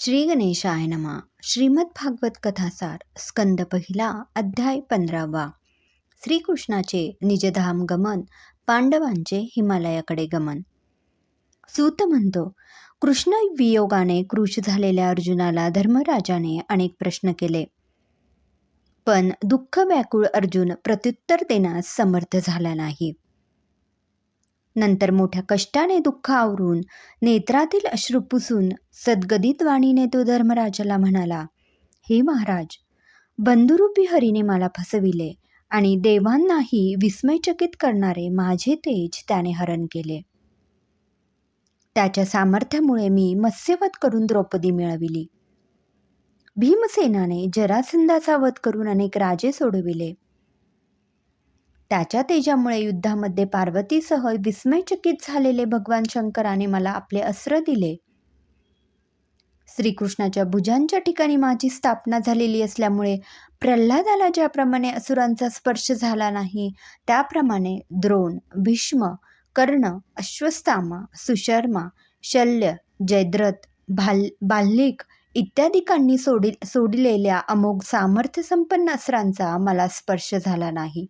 श्री गणेशाय नमा श्रीमद भागवत कथासार स्कंद पहिला अध्याय पंधरावा. श्रीकृष्णाचे निजधाम गमन पांडवांचे हिमालयाकडे गमन. सूत म्हणतो कृष्ण वियोगाने कृश झालेल्या अर्जुनाला धर्मराजाने अनेक प्रश्न केले. पण दुःख व्याकुळ अर्जुन प्रत्युत्तर देण्यास समर्थ झाला नाही. नंतर मोठ्या कष्टाने दुःख आवरून नेत्रातील अश्रू पुसून सद्गदित वाणीने तो धर्मराजाला म्हणाला हे महाराज बंधुरूपी हरीने मला फसविले आणि देवांनाही विस्मयचकित करणारे माझे तेज त्याने हरण केले. त्याच्या सामर्थ्यामुळे मी मत्स्यवध करून द्रौपदी मिळविली. भीमसेनाने जरासंधाचा वध करून अनेक राजे सोडविले. त्याच्या तेजामुळे युद्धामध्ये पार्वतीसह विस्मयचकित झालेले भगवान शंकराने मला आपले अस्त्र दिले. श्रीकृष्णाच्या भुजांच्या ठिकाणी माझी स्थापना झालेली असल्यामुळे प्रल्हादाला ज्याप्रमाणे असुरांचा स्पर्श झाला नाही त्याप्रमाणे द्रोण भीष्म कर्ण अश्वस्थामा सुशर्मा शल्य जयद्रथ भाल बाल्लिक इत्यादिकांनी सोडी सोडलेल्या अमोघ सामर्थ्यसंपन्न अस्त्रांचा मला स्पर्श झाला नाही.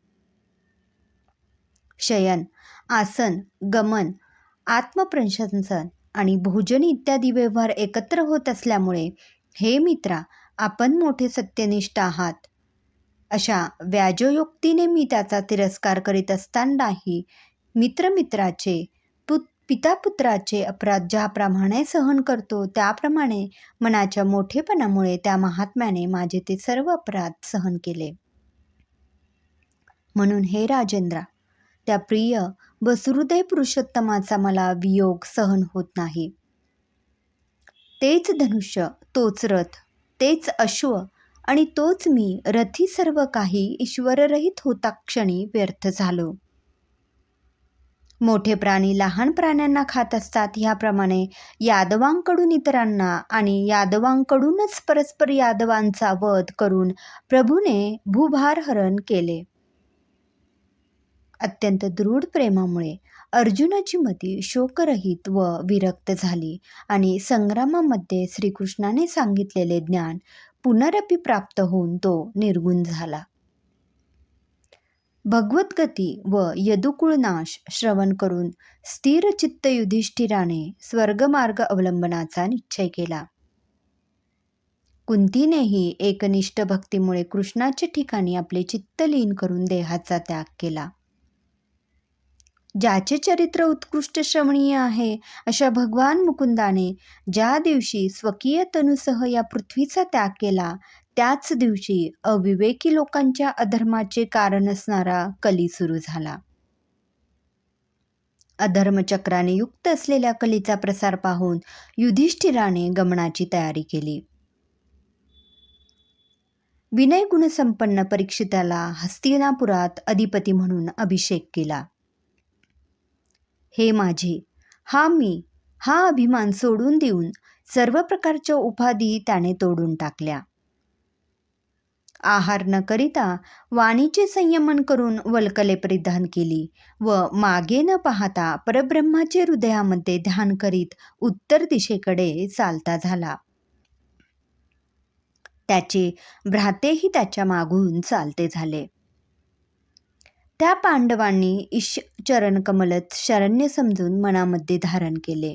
शयन आसन गमन आत्मप्रशंसन आणि भोजन इत्यादी व्यवहार एकत्र होत असल्यामुळे हे मित्रा आपण मोठे सत्यनिष्ठ आहात. अशा व्याजयोक्तीने मी त्याचा तिरस्कार करीत असतानाही मित्रमित्राचे पुत पितापुत्राचे अपराध ज्याप्रमाणे सहन करतो त्याप्रमाणे मनाच्या मोठेपणामुळे त्या महात्म्याने माझे ते सर्व अपराध सहन केले. म्हणून हे राजेंद्रा त्या प्रिय व सुहृदय पुरुषोत्तमाचा मला वियोग सहन होत नाही. तेच धनुष्य तोच रथ तेच अश्व आणि तोच मी रथी सर्व काही ईश्वररहित होता क्षणी व्यर्थ झालो. मोठे प्राणी लहान प्राण्यांना खात असतात ह्याप्रमाणे यादवांकडून इतरांना आणि यादवांकडूनच परस्पर यादवांचा वध करून प्रभूने भूभारहरण केले. अत्यंत दृढ प्रेमामुळे अर्जुनाची मती शोकरहित व विरक्त झाली आणि संग्रामामध्ये श्रीकृष्णाने सांगितलेले ज्ञान पुनरपी प्राप्त होऊन तो निर्गुण झाला. भगवद्गती व यदुकुळनाश श्रवण करून स्थिरचित्त युधिष्ठिराने स्वर्गमार्ग अवलंबनाचा निश्चय केला. कुंतीनेही एकनिष्ठ भक्तीमुळे कृष्णाच्या ठिकाणी आपले चित्त लीन करून देहाचा त्याग केला. ज्याचे चरित्र उत्कृष्ट श्रवणीय आहे अशा भगवान मुकुंदाने ज्या दिवशी स्वकीय तनुसह या पृथ्वीचा त्याग केला त्याच दिवशी अविवेकी लोकांच्या अधर्माचे कारण असणारा कली सुरू झाला. अधर्मचक्राने युक्त असलेल्या कलीचा प्रसार पाहून युधिष्ठिराने गमनाची तयारी केली. विनय गुणसंपन्न परीक्षिताला हस्तिनापुरात अधिपती म्हणून अभिषेक केला. हे माझे. हा मी हा अभिमान सोडून देऊन सर्व प्रकारच्या उपाधी त्याने तोडून टाकल्या. आहार न करिता वाणीचे संयमन करून वल्कले परिधान केली व मागे न पाहता परब्रह्माचे हृदयामध्ये ध्यान करीत उत्तर दिशेकडे चालता झाला. त्याचे भ्रातेही त्याच्या मागून चालते झाले. त्या पांडवांनी ईश चरणकमलत शरण्य समजून मनामध्ये धारण केले.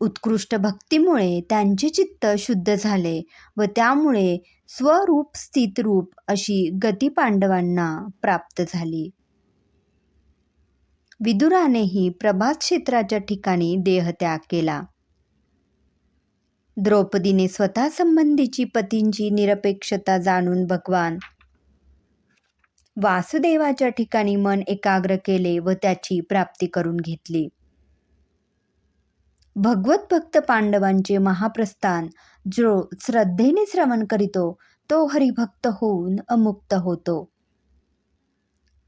उत्कृष्ट भक्तीमुळे त्यांचे चित्त शुद्ध झाले व त्यामुळे स्वरूप स्थितरूप अशी गती पांडवांना प्राप्त झाली. विदुरानेही प्रभात क्षेत्राच्या ठिकाणी देहत्याग केला. द्रौपदीने स्वतः संबंधीची पतींची निरपेक्षता जाणून भगवान वासुदेवाच्या ठिकाणी मन एकाग्र केले व त्याची प्राप्ती करून घेतली. भगवत भक्त पांडवांचे महाप्रस्थान जो श्रद्धेने श्रवण करीतो तो हरिभक्त होऊन अमुक्त होतो.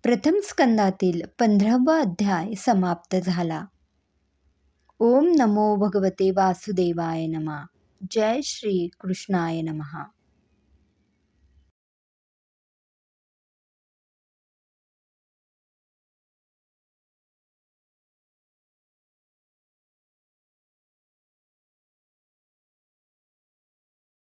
प्रथम स्कंदातील पंधरावा अध्याय समाप्त झाला. ओम नमो भगवते वासुदेवाय नमा. जय श्री कृष्णाय नमहा